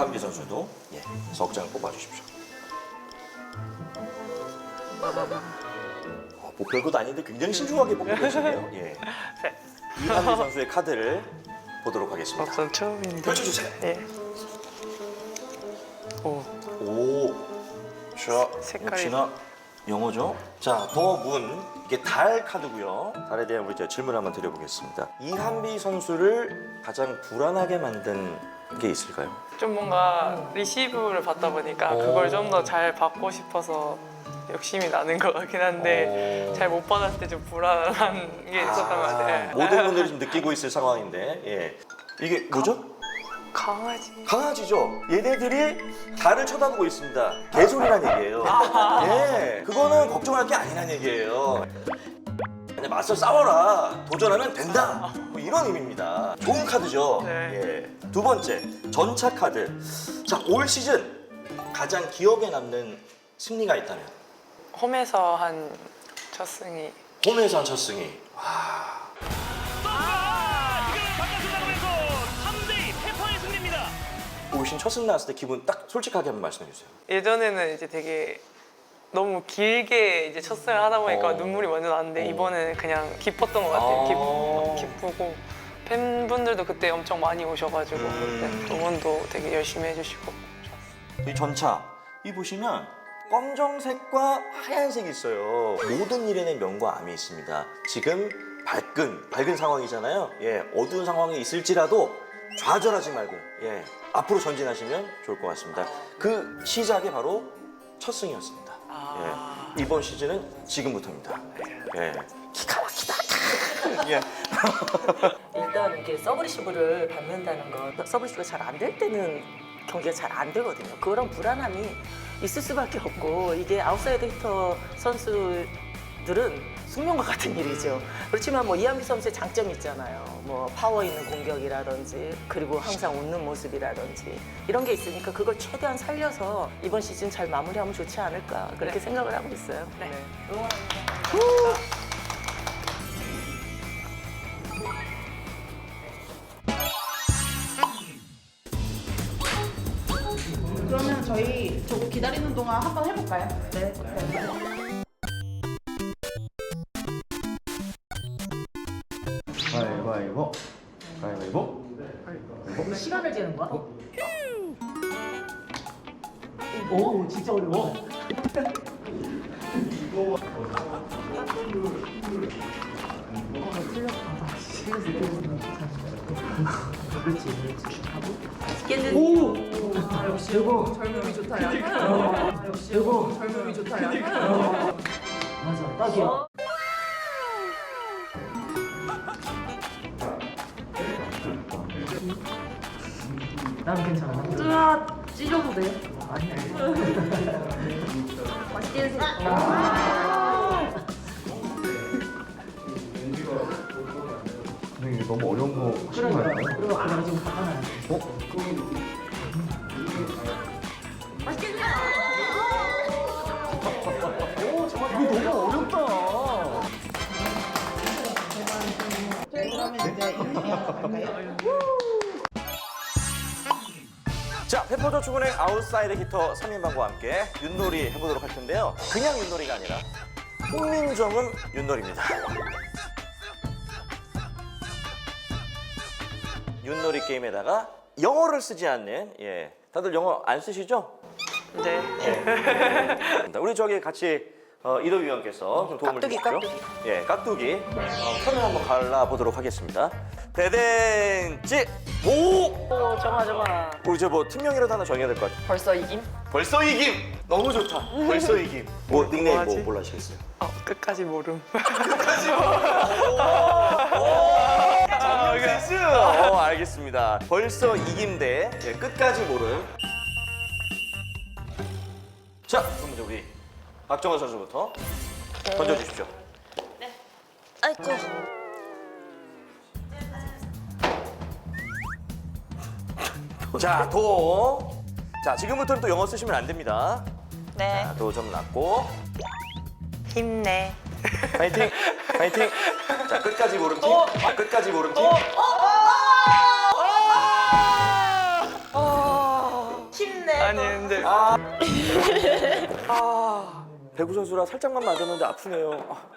이한비 선수도 예, 석장을 뽑아주십시오. 어, 뭐 별것도 아닌데 굉장히 신중하게 뽑고 계시네요. 예. 이한비 선수의 카드를 보도록 하겠습니다. 우선 처음인데. 펼쳐주세요. 예. 오, 오, 자, 색깔이- 역시나 영어죠. 자, 더문 이게 달 카드고요. 달에 대한 우리 이제 질문 한번 드려보겠습니다. 이한비 선수를 가장 불안하게 만든 게 있을까요? 좀 뭔가 리시브를 받다 보니까 오. 그걸 좀 더 잘 받고 싶어서 욕심이 나는 것 같긴 한데 오. 잘못 받았을 때 좀 불안한 게 있었던 것 같아요. 모든 분들이 지금 느끼고 있을 상황인데, 예. 이게 뭐죠? 강아지. 강아지죠. 얘네들이 달을 쳐다보고 있습니다. 개소리란 얘기예요. 예, 그거는 걱정할 게 아니란 얘기예요. 그냥 맞서 싸워라. 도전하면 된다. 뭐 이런 의미입니다. 좋은 카드죠. 네. 예. 두 번째, 전차 카드. 자, 올 시즌 가장 기억에 남는 승리가 있다면 홈에서 한 첫 승이 홈에서 한 첫 승리. 와, 아, 지금 바깥으로 나가면서 3대2 페퍼의 승리입니다. 올 시즌 첫 승리 나왔을 때 기분 딱 솔직하게 한번 말씀해 주세요. 예전에는 이제 되게 너무 길게 이제 첫 승을 하다 보니까 어. 눈물이 먼저 나는데 어. 이번에는 그냥 기뻤던 것 같아요. 아. 기, 기쁘고 팬분들도 그때 엄청 많이 오셔가지고 음. 네, 응원도 되게 열심히 해주시고. 이 전차 이 보시면 검정색과 하얀색이 있어요. 모든 일에는 명과 암이 있습니다. 지금 밝은 밝은 상황이잖아요. 예, 어두운 상황이 있을지라도 좌절하지 말고 예, 앞으로 전진하시면 좋을 것 같습니다. 그 시작이 바로 첫 승이었습니다. 아. 예, 이번 시즌은 지금부터입니다. 예, 기가 막히다. 예. 일단 이렇게 서브리시브를 받는다는 건 서브리시브가 잘 안 될 때는 경기가 잘 안 되거든요. 그런 불안함이 있을 수밖에 없고 이게 아웃사이드 히터 선수들은 숙명과 같은 일이죠. 그렇지만 뭐 이한비 선수의 장점이 있잖아요. 뭐 파워 있는 공격이라든지 그리고 항상 웃는 모습이라든지 이런 게 있으니까 그걸 최대한 살려서 이번 시즌 잘 마무리하면 좋지 않을까 그렇게 네. 생각을 하고 있어요. 네. 그러면 저희 저거 기다리는 동안 한번 해볼까요? 네. 가위바위보 가위바위보 시간을 재는 거야? 오, 진짜 어려워. 오! 역시 젊음이 좋다 야. 역시 젊음이 좋다 야. 맞아, 딱이야. 난 괜찮아. 으아 찢어도 돼. 아니야. 맛있게 드세요. 근데 이게 너무 어려운 거 하시는 거 그러니까. 아닌가요? 그리고 내가 지금 바꿔놔야 돼. 맛있게 드세요. 자, 페퍼저축은행 아웃사이드 히터 3인방과 함께 윷놀이 해보도록 할 텐데요. 그냥 윷놀이가 아니라 훈민정음 윷놀이입니다. 윷놀이 게임에다가 영어를 쓰지 않는 예, 다들 영어 안 쓰시죠? 네. 우리 저기 같이 어, 이도 위원께서 좀 도움을 깍두기, 주십시오. 깍두기. 예, 깍두기. 어, 선을 한번 갈라보도록 하겠습니다. 대댄지 오! 오, 정아, 정아. 우리 저뭐 팀명이라도 하나 정해야 될 것 같아. 벌써 이김? 벌써 이김! 너무 좋다. 벌써 이김. 뭐 닉네임 뭐? 뭘로 하시겠어요? 어, 끝까지 모름. 정센스 어, 알겠습니다. 벌써 이김 대 예, 끝까지 모름. 자, 그럼 이제 우리 박정원 선수부터 던져 주십시오. 아이고. 자, 도. 자, 지금부터는 또 영어 쓰시면 안 됩니다. 네. 자, 도좀 났고. 힘내. 파이팅! 파이팅! 자, 끝까지 모름 팀. 아, 끝까지 모름 팀. 아닌데 아, 아 배구 선수라 살짝만 맞았는데 아프네요. 아.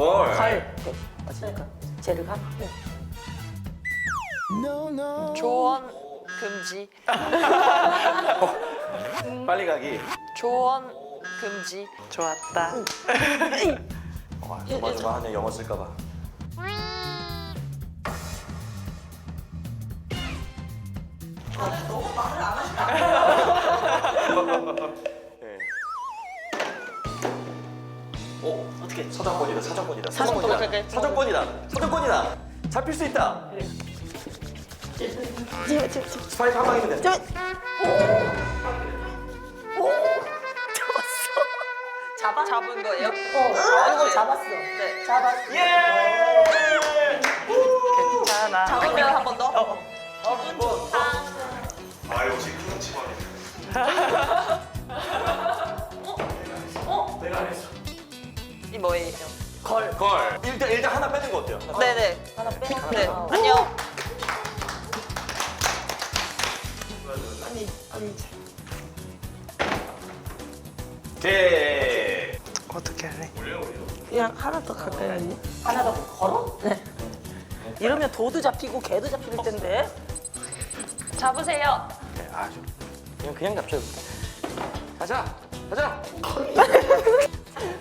골. 갈. 맞으니까 쟤를 가. 네. 조언 금지. 빨리 가기. 조언 금지. 좋았다. 와, 조마조마하네 영어 쓸까봐. 네. 어 어떻게 사정권 이다 사정권이다 사정권 사정권이다 어떡해? 사정권이다 사정권이다 잡힐 수 있다 스파이크 한 방이면 돼 잡아. 잡은 거예요? 어, 이거 잡았어. 네, 잡았어. 예! 괜찮아. 잡으면 한 번 더. 이 걸 일단 일단 하나 빼는 거 어때요? 네네. 하나 빼. 네. 어. 안녕. 오케이 어떻게 할래? 그냥 하나 더 가까이 아니? 하나 더 걸어? 네. 이러면 도도 잡히고 개도 잡힐 텐데. 잡으세요. 네, 아주 그냥 그냥 잡죠 가자 가자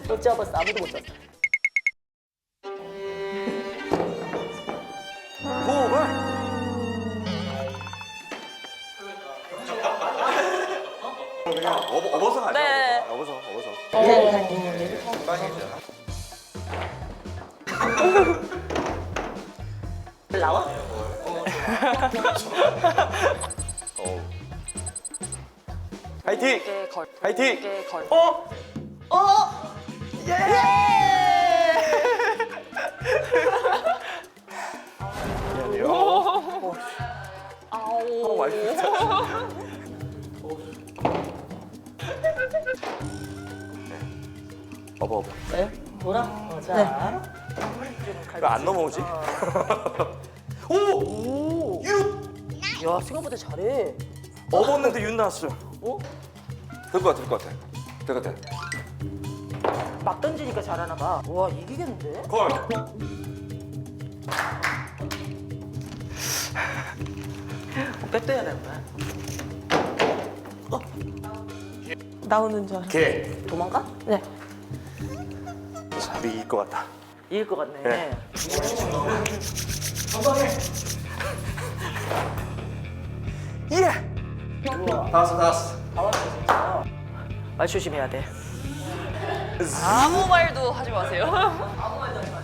못 잡았어. 아무도 못 잡았어. 파이팅 개 걸. 파이팅 개 걸. 어 미안해요 아오. 와이프 업어 업어 네. 돌아. 어, 자. 왜안 넘어오지? 오! 유! 야 생각보다 잘해. 업었는데 윤 나왔어 어? 될 것 같아 될 것 같아 될 것 같아 막 던지니까 잘하나 봐. 와 이기겠는데? 걸 백도해야 되는 거야. 나오는 줄 알아. 개. 도망가? 네. 자, 이길 것 같다. 이길 것 같네. 네. 예! 우와. 다 왔어, 다 왔어. 다 왔어 진짜. 말 조심해야 돼. 아무 말도 하지 마세요. 아무 말도 하지 마.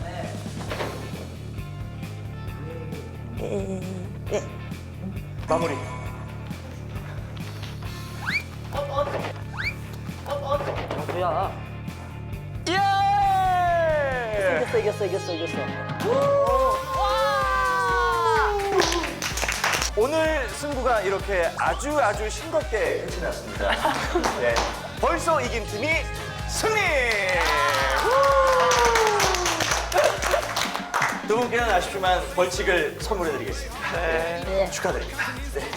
마무리. 뭐야? 예! 이겼어 이겼어 이겼어 이겼어. 오늘 승부가 이렇게 아주 아주 싱겁게 끝이 났습니다. 네. 벌써 이긴 팀이 승리! 두 분께는 아쉽지만 벌칙을 선물해드리겠습니다. 네. 축하드립니다. 네.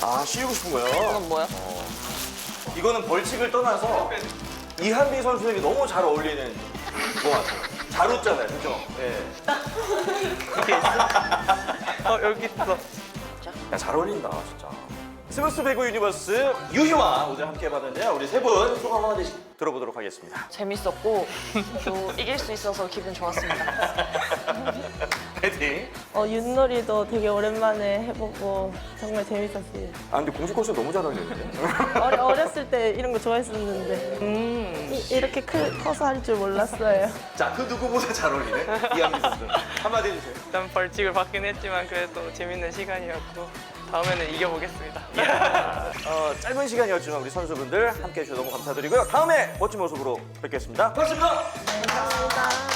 아, 씌우고 싶은 거요? 이건 뭐야? 이거는 벌칙을 떠나서 이한비 선수에게 너무 잘 어울리는 것 같아요. 잘 웃잖아요, 그죠? 네. 어 여기 있어. 야, 잘 어울린다, 진짜. 스무스 배구 유니버스 유희와 오늘 함께 해봤는데요. 우리 세 분 소감 한마디씩 들어보도록 하겠습니다. 재밌었고 또 이길 수 있어서 기분 좋았습니다. 어, 윷놀이도 되게 오랜만에 해보고 정말 재밌었어요. 아, 근데 공주 코스 너무 잘 어울리는데? 어려, 어렸을 때 이런 거 좋아했었는데 음. 이, 이렇게 크, 커서 할 줄 몰랐어요. 자, 그 누구보다 잘 어울리네. 이한비 선수. 한마디 해주세요. 일단 벌칙을 받긴 했지만 그래도 재밌는 시간이었고 다음에는 이겨보겠습니다. 어, 짧은 시간이었지만 우리 선수분들 함께 해주셔서 너무 감사드리고요. 다음에 멋진 모습으로 뵙겠습니다. 고맙습니다. 감사합니다.